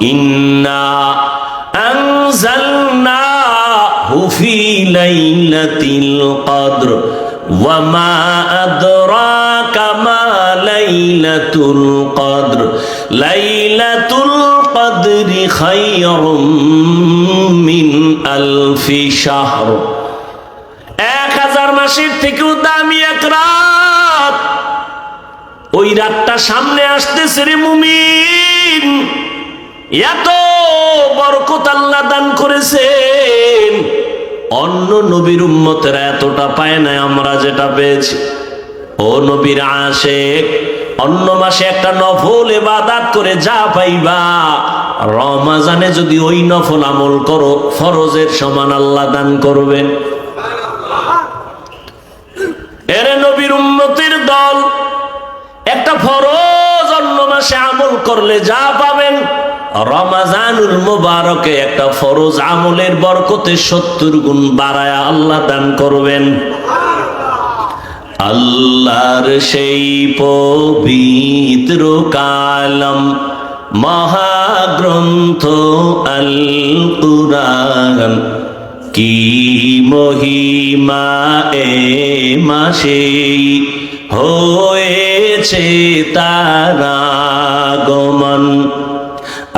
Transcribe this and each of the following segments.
ইন্না আনজালনাহু ফি লাইলাতিল কদর, ওয়া মা আদরাকা মা মিন আলফি শাহর। এক হাজার মাসের থেকেও দামি এক রাত। ওই রাতটা সামনে আসতেছে রে মুমিন। এত বরকত আল্লাহ দান করেছেন। অন্য নবীর উম্মতেরা এতটা পায় না আমরা যেটা পেয়েছি। ও নবীর আশেক, অন্য মাসে একটা নফল এবাদাত করে যা পাইবা। রমাজানে যদি ওই নফল আমল করো, ফরজের সমান আল্লাহ দান করবেন। এরে নবীর উম্মতির দল, একটা ফরজ অন্য মাসে আমল করলে যা রমাজানুল মোবারকে একটা ফরজ আমলের বরকতে সত্তর গুণ বাড়ায় আল্লাহ দান করবেন। আল্লাহর সেই পবিত্র কালম মহাগ্রন্থ আল কুরআন কি মহিমা এ মাসে হয়েছে তারা গমন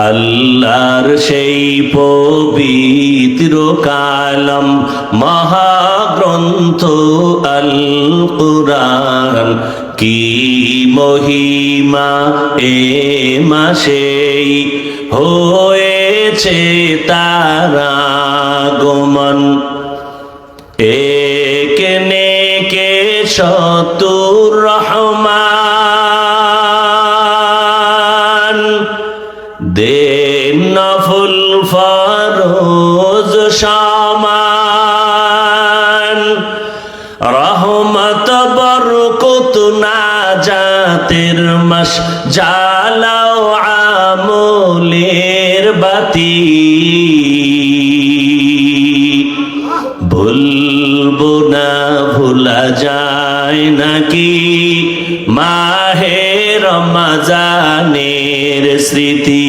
আল্লাহর সেই পবিত্র কালম মহাগ্রন্থ আল কুরআন কি মহিমা এ মাসেই হয়েছে তারা গমন একে নেকে শতুর রহমান নফুল ফরোজ সমান রহমত বরকত না জাতের মাস, জালাও আমলের বাতি। ভুলবো না, ভোলা যায় নাকি? মাহে রমাজানের স্মৃতি।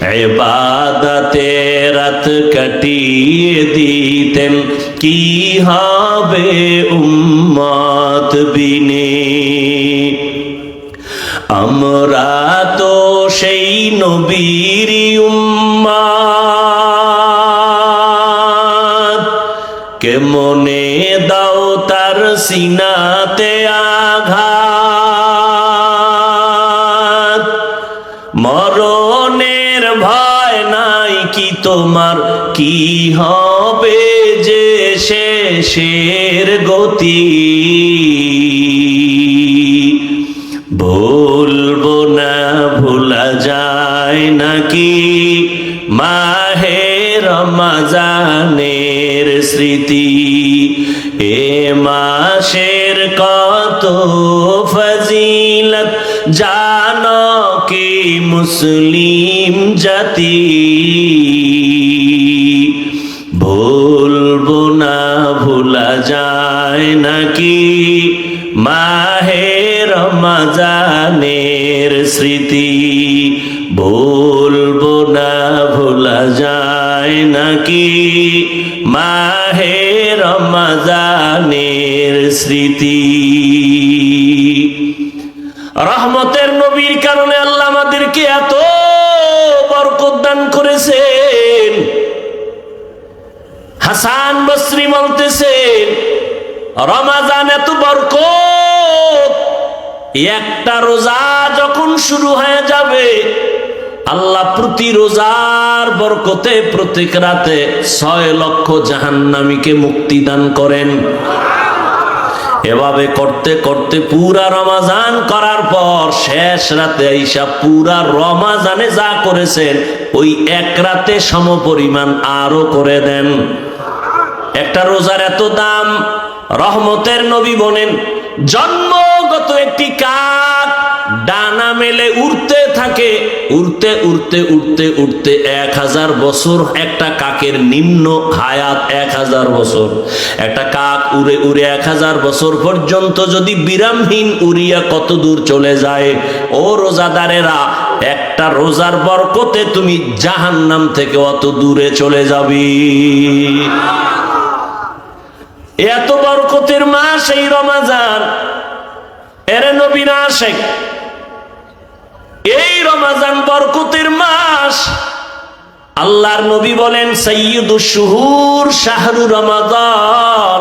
এবাদাতে রাত কাটিয়ে দিতেন। কি হবে উম্মত বিনে? আমরা তো সেই নবীর উম্মাদ কি হবে যে শেষের গতি? ভুলবো না ভোলা যায় নাকি? মাহে রমাজানের স্মৃতি, এ মাসের কত ফজিলত? জানো কি মুসলিম জাতি? যায় নাকি? মাহে রমাজানের স্মৃতি ভুলবো না ভোলা যায় নাকি? মাহে রমাজানের স্মৃতি রহমতের নবীর কারণে আল্লাহ আমাদেরকে এত বরকত দান করেছেন। হাসান বসরি বলতেছেন রমাজান এত বরকত। একটা রোজা যখন শুরু হয়ে যাবে, আল্লাহ প্রতি রোজার বরকতে প্রত্যেক রাতে ছয় লক্ষ জাহান্নামীকে মুক্তি দান করেন। এভাবে করতে করতে পুরা রমাজান করার পর শেষ রাতে আইসা পুরা রমাজানে যা করেছেন, ওই এক রাতে সমপরিমাণ আরও করে দেন। একটা রোজার এত দাম রহমতের নবী বলেন, জন্মগত একটি কাক ডানা মেলে উড়তে থাকে, উড়তে উড়তে উড়তে উড়তে এক হাজার বছর একটা কাকের নিম্ন হায়াত এক হাজার বছর। একটা কাক উড়ে উড়ে এক হাজার বছর পর্যন্ত যদি বিরামহীন উড়িয়া কত দূর চলে যায়, ও রোজাদারেরা, একটা রোজার বরকতে তুমি জাহান্নাম থেকে অত দূরে চলে যাবি। এত বরকতের মাস এই রমাজান। এরে নবীন আশেক এই রমাজান বরকতের মাস। আল্লাহর নবী বলেন সৈয়দুল শুহুর শাহরু রমাদান।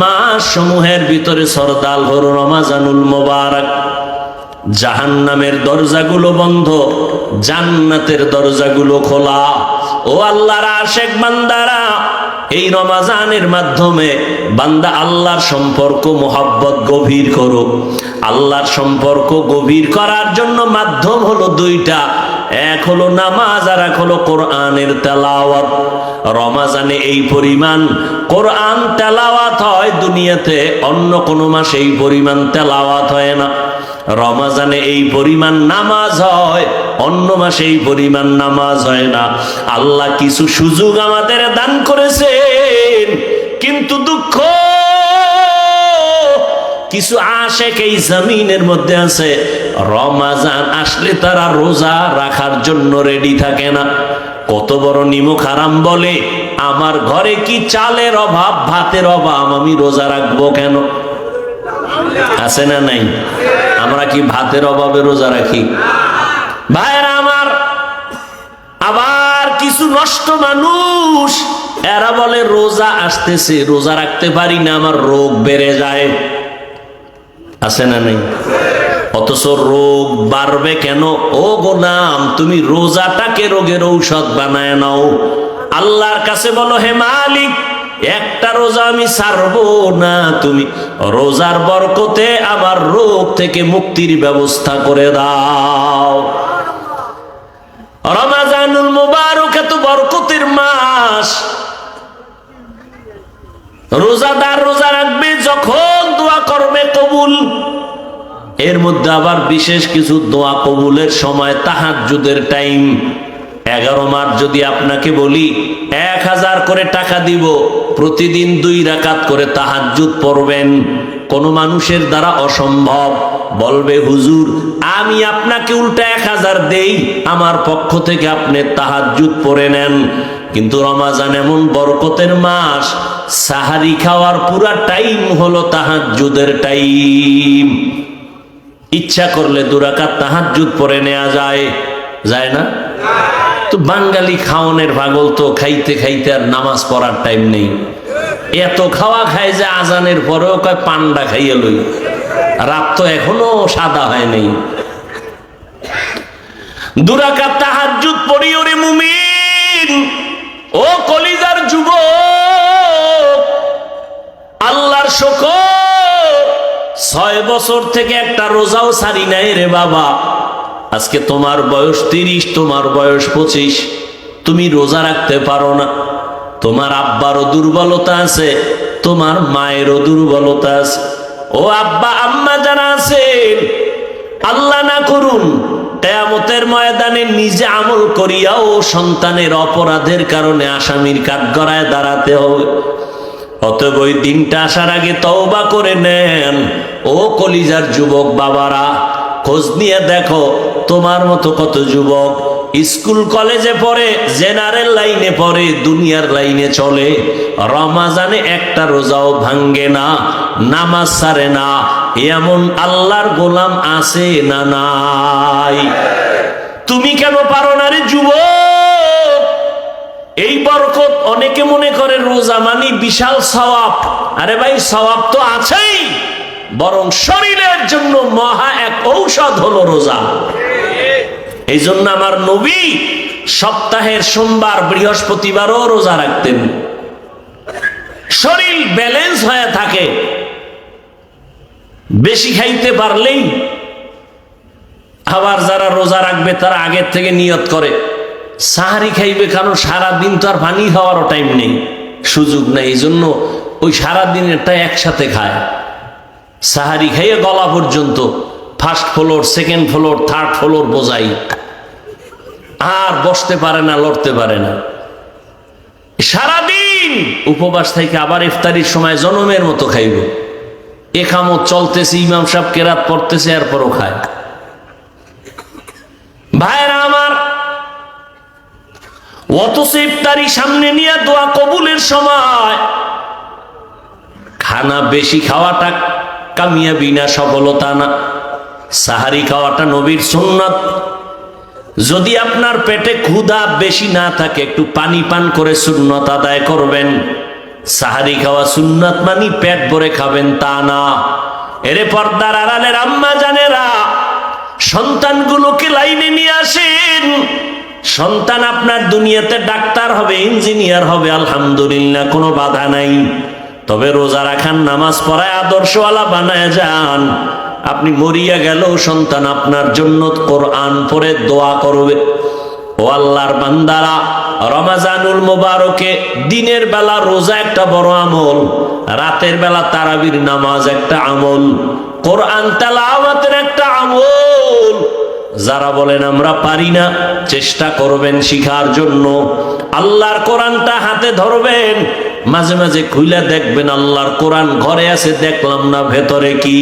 মাস সমূহের ভিতরে সরদাল হর রমাজানুল মোবারক। জাহান জাহান্নামের দরজাগুলো বন্ধ, জান্নাতের দরজাগুলো খোলা। ও আল্লাহর আশেক বান্দারা এই রমাজানের মাধ্যমে বান্দা আল্লাহর সম্পর্ক, মোহাব্বত গভীর করো আল্লাহর সম্পর্ক গভীর করার জন্য মাধ্যম হলো দুইটা। এক হলো নামাজ আর এক হলো কোরআনের তেলাওয়াত। রমাজানে এই পরিমাণ কোরআন তেলাওয়াত হয় দুনিয়াতে, অন্য কোনো মাসে এই পরিমাণ তেলাওয়াত হয় না। রমাজানে এই পরিমাণ নামাজ হয়, অন্য মাসে এই পরিমাণ নামাজ হয় না। আল্লাহ কিছু সুযোগ আমাদের দান করেছেন, কিন্তু দুঃখ, কিছু আশেক এই জমিনের মধ্যে আছে। রমাজান আসলে তারা রোজা রাখার জন্য রেডি থাকে না। কত বড় নিমুখ আরাম বলে, আমার ঘরে কি চালের অভাব, ভাতের অভাব, আমি রোজা রাখব কেন? আছে না নাই? আমরা কি ভাতের অভাবে রোজা রাখি? ভাইরা আমার, আবার কিছু নষ্ট মানুষ, এরা বলে রোজা আসতেছে, রোজা রাখতে পারি না, আমার রোগ বেড়ে যায়। আছে না নেই? অথচ রোগ বাড়বে কেন? ও গোলাম, তুমি রোজাটাকে রোগের ঔষধ বানায় নাও। আল্লাহর কাছে বলো, হে মালিক একটা রোজা আমি ছাড়বো না তুমি। রোজার বরকতে আমার রোগ থেকে মুক্তির ব্যবস্থা করে দাও। রমাজানুল মুবারক এত বরকতের মাস। রোজাদার রোজা রাখবে যখন দোয়া করবে কবুল। এর মধ্যে আবার বিশেষ কিছু দোয়া কবুলের সময় তাহাজ্জুদের টাইম এগারো মাস যদি আপনাকে বলি, এক হাজার করে টাকা দিব, প্রতিদিন দুই রাকাত করে তাহাজ্জুদ পড়বেন। কোন মানুষের দ্বারা অসম্ভব। বলবে, হুজুর, আমি আপনাকে উল্টা এক হাজার দেই, আমার পক্ষ থেকে আপনি তাহাজ্জুদ পড়ে নেন। কিন্তু রমাজান এমন বরকতের মাস, সাহারি খাওয়ার পুরা টাইম হলো তাহাজ্জুদের টাইম। ইচ্ছা করলে দুরাকাত তাহাজ্জুদ পরে নেওয়া যায়। যায় না? তো বাঙালি খাওয়ানের পাগল তো খাইতে খাইতে আর নামাজ পড়ার টাইম নেই। এত খাওয়া খায় যে আজানের পরেও কয় পান্ডা খাইয়ে লই। রাত তো এখনও সাদা হয় নাই। ও কলিজার আল্লাহর ছয় বছর থেকে একটা রোজাও সারি নাই রে বাবা। আজকে তোমার বয়স তিরিশ, তোমার বয়স পঁচিশ। তুমি রোজা রাখতে পারো না। তোমার আব্বারও দুর্বলতা আছে, তোমার মায়েরও দুর্বলতা আছে। ও আব্বা, আম্মা যারা আছেন, আল্লাহ না করুন, কেয়ামতের ময়দানে নিজে আমল করিয়াও সন্তানের অপরাধের কারণে আসামির কাঠগড়ায় দাঁড়াতে হবে। অতএব ওই দিনটা আসার আগে তওবা করে নেন। ও কলিজার যুবক বাবারা খোঁজ নিয়ে দেখো, তোমার মতো কত যুবক স্কুল কলেজে পড়ে, জেনারেল লাইনে পড়ে, দুনিয়ার লাইনে চলে। রমাজানে একটা রোজাও ভাঙ্গে না, নামাজ সারে না, এমন আল্লাহর গোলাম আছে না নাই? তুমি কেন পারো না রে যুবক? এই বরকত অনেকে মনে করে রোজা মানি বিশাল সওয়াব। আরে ভাই, সওয়াব তো আছেই। বরং শরীরের জন্য মহা এক ঔষধ হলো রোজা। এই জন্য আমার নবী সপ্তাহের সোমবার, বৃহস্পতিবারও রোজা রাখতেন। শরীর ব্যালেন্স হয়ে থাকে। বেশি খাইতে পারলেই আবার যারা রোজা রাখবে তারা আগের থেকে নিয়ত করে। সাহারি খাইবে কারণ সারা দিন তো আর পানি খাওয়ারও টাইম নেই। সুযোগ নেই। এই জন্য ওই সারা দিনেরটা একসাথে খায়। সাহারি খাইয়ে গলা পর্যন্ত first floor second floor third floor বোঝাই। আর বসতে পারে না, লড়তে পারে না। সারাদিন উপবাস থেকে আবার ইফতারির সময় জনমের মতো খাইব। একামত চলতেছে, ইমাম সাহেব কেরাত পড়তেছে, এরপরও খায়। ভাইরা আমার, অথচ ইফতারি সামনে নিয়ে দোয়া কবুলের সময়, খানা বেশি খাওয়াটা কামিয়াবি না সফলতা না। সাহারি খাওয়াটা নবীর সুন্নত। যদি আপনার পেটে ক্ষুধা বেশি না থাকে, একটু পানি পান করে সুন্নত আদায় করবেন। সাহারি খাওয়া সুন্নত মানি পেট ভরে খাবেন, তা না। এরে পর্দার আড়ালের আম্মা জানেরা, সন্তানগুলোকে লাইনে নিয়ে আসেন। সন্তান আপনার দুনিয়াতে ডাক্তার হবে, ইঞ্জিনিয়ার হবে, আলহামদুলিল্লাহ, কোনো বাধা নাই। তবে রোজা রাখান নামাজ পড়ায় আদর্শওয়ালা বানায় যান। আপনি মরিয়া গেলেও সন্তান আপনার জন্য কোরআন পড়ে দোয়া করবে। ও আল্লাহর বান্দারা, রমাজানুল মোবারকে দিনের বেলা রোজা একটা বড় আমল, রাতের বেলা তারাবির নামাজ একটা আমল, কোরআন তেলাওয়াতের একটা আমল যারা বলেন, আমরা পারি না, চেষ্টা করবেন শিখার জন্য। আল্লাহর কোরআনটা হাতে ধরবেন, মাঝে মাঝে খুলে দেখবেন আল্লাহর কোরআন ঘরে আছে, দেখলাম না ভেতরে কি।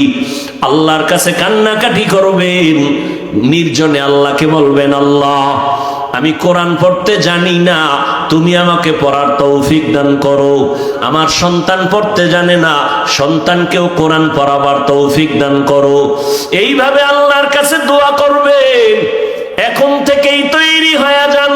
আল্লাহর কাছে কান্নাকাটি করবেন, নির্জনে আল্লাহকে বলবেন, আল্লাহ আমি কোরআন পড়তে জানি না, তুমি আমাকে পড়ার তৌফিক দান করো। আমার সন্তান পড়তে জানে না, সন্তানকেও কোরআন পড়াবার তৌফিক দান করো। এইভাবে আল্লাহর কাছে দোয়া করবে এখন থেকেই তৈরি হয়ে যান।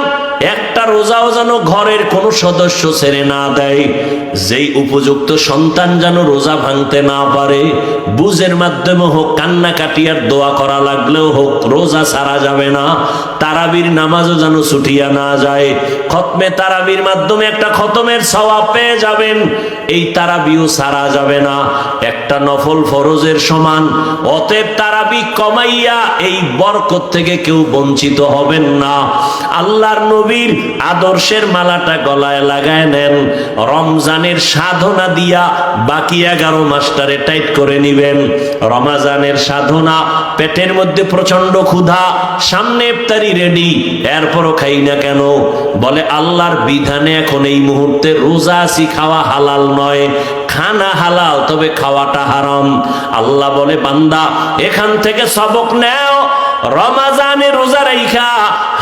একটা রোজাও যেন ঘরের কোনো সদস্য ছেড়ে না দেয়। যেই উপযুক্ত সন্তান যেন রোজা ভাঙতে না পারে, বুঝের মাধ্যমে হোক, কান্নাকাটি আর দোয়া করা লাগলেও হোক, রোজা সারা যাবে না। তারাবির নামাজও যেন ছুটিয়া না যায়। খতমে তারাবির মাধ্যমে একটা খতমের সওয়াব পেয়ে যাবেন। এই তারাবিও সারা যাবে না। একটা নফল ফরজের সমান। অতএব তারাবি কমাইয়া এই বরকত থেকে কেউ বঞ্চিত হবেন না। আল্লাহর নবীর আদর্শের মালাটা গলায় লাগায় নেন। রমজানের সাধনা দিয়া বাকি এগারো মাস্টারে টাইট করে নিবেন। রমাজানের সাধনা, পেটের মধ্যে প্রচণ্ড ক্ষুধা, সামনে ইফতারি রেডি এরপরও খাই না কেন? বলে, আল্লাহর বিধানে এখন এই মুহূর্তে রোজা আসি, খাওয়া হালাল নয়। খানা হালাল, তবে খাওয়াটা হারাম। আল্লাহ বলে, বান্দা, এখান থেকে সবক নেও, রমাজানে রোজা রাইখা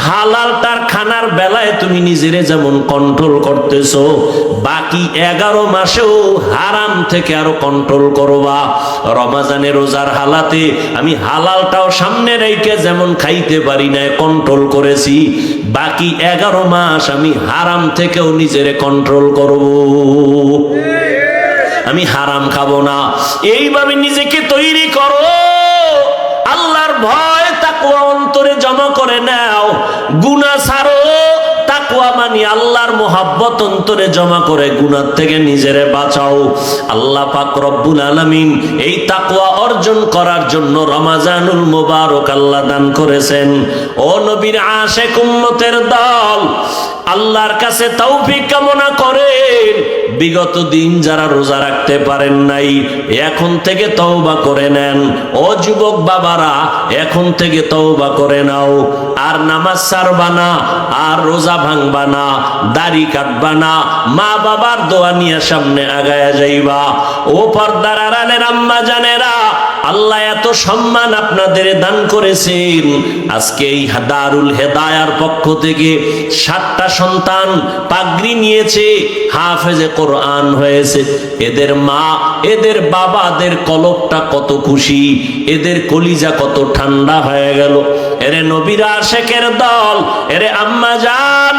হালালটার খানার বেলায় তুমি নিজেরে যেমন কন্ট্রোল করতেছো, বাকি এগারো মাসেও হারাম থেকে আরও কন্ট্রোল করবা। রমাজানে রোজার হালাতে আমি হালালটাও সামনে রেখে যেমন খাইতে পারি না কন্ট্রোল করেছি। বাকি এগারো মাস আমি হারাম থেকেও নিজেরে কন্ট্রোল করব। আমি হারাম খাব না। এইভাবে নিজেকে তৈরি করো। আল্লাহর ভয় গুনা ছাড়ো তাকুয়া মানি আল্লাহর মোহাব্বত অন্তরে জমা করে থেকে বাঁচাও। আল্লাহ পাক রব্বুল আলামিন এই তাকুয়া অর্জন করার জন্য রমাজানুল মোবারক আল্লাহ দান করেছেন। ও নবীর আশেক উম্মতের দল, আল্লাহর কাছে তৌফিক কামনা করেন। বিগত দিন যারা রোজা রাখতে পারেন নাই, এখন থেকে তওবা করে নেন। ও যুবক বাবারা, এখন থেকে তওবা করে নাও। আর নামাজ ছাড়বা না, আর রোজা ভাঙবা না, দাড়ি কাটবা না, মা বাবার দোয়া নিয়ে সামনে আগায়া যাইবা। ও পর্দার আড়ালের আম্মা জানেরা আল্লাহ এত সম্মান আপনাদের দান করেছেন। আজকে এই দারুল হেদায়ার পক্ষ থেকে সাতটা সন্তান পাগড়ি নিয়েছে, হাফেজে কোরআন হয়েছে। এদের মা, এদের বাবাদের কলকটা কত খুশি, এদের কলিজা কত ঠান্ডা হয়ে গেল। এরে নবীরা শেখের দল, এরে আম্মা আপনি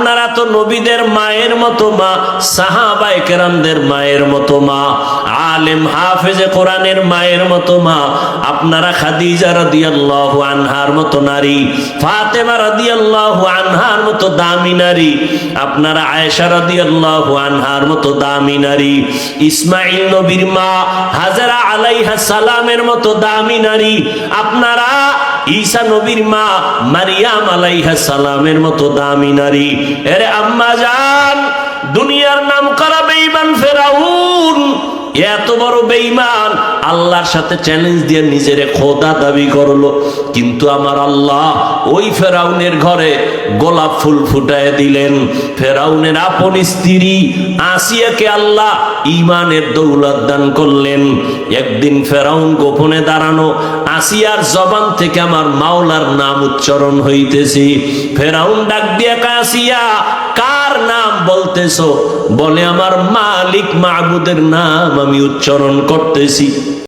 আপনারা তো নবীদের মায়ের মতো মা সাহাবাই কেরামদের মায়ের মতো মা, আলেম, হাফেজে কোরআনের মায়ের মতো মা, আপনারা খাদিজা রাদিয়াল্লাহু আনহার মতো নারী, ফাতেমা রাদিয়াল্লাহু আনহার মতো দামি নারী, আপনারা আয়েশা রাদিয়াল্লাহু আনহার মতো দামি নারী ইসমাইল নবীর মা হাজারা আলাইহা সালামের মতো দামি নারী, আপনারা ঈসা নবীর মা মারিয়াম আলাইহা সালামের মতো দামি নারী। এর আম্মা জান, দুনিয়ার নাম করা বেঈমান ফেরাউন, এত বড় বেঈমান আল্লাহর সাথে চ্যালেঞ্জ দিয়ে নিজেরে খোদা দাবি করল। কিন্তু আমার আল্লাহ ওই ফেরাউনের ঘরে গোলাপ ফুল ফুটায় দিলেন। ফেরাউনের আপন স্ত্রী আসিয়াকে আল্লাহ ইমানের দৌলত দান করলেন। একদিন ফেরাউন গোপনে দাঁড়ানো আসিয়ার জবান থেকে আমার মাওলার নাম উচ্চারণ হইতেছি। ফেরাউন ডাক দিয়া কাসিয়া কার নাম বলতেছো? বলে, আমার মালিক মাহবুদের নাম আমি উচ্চারণ করতেছি।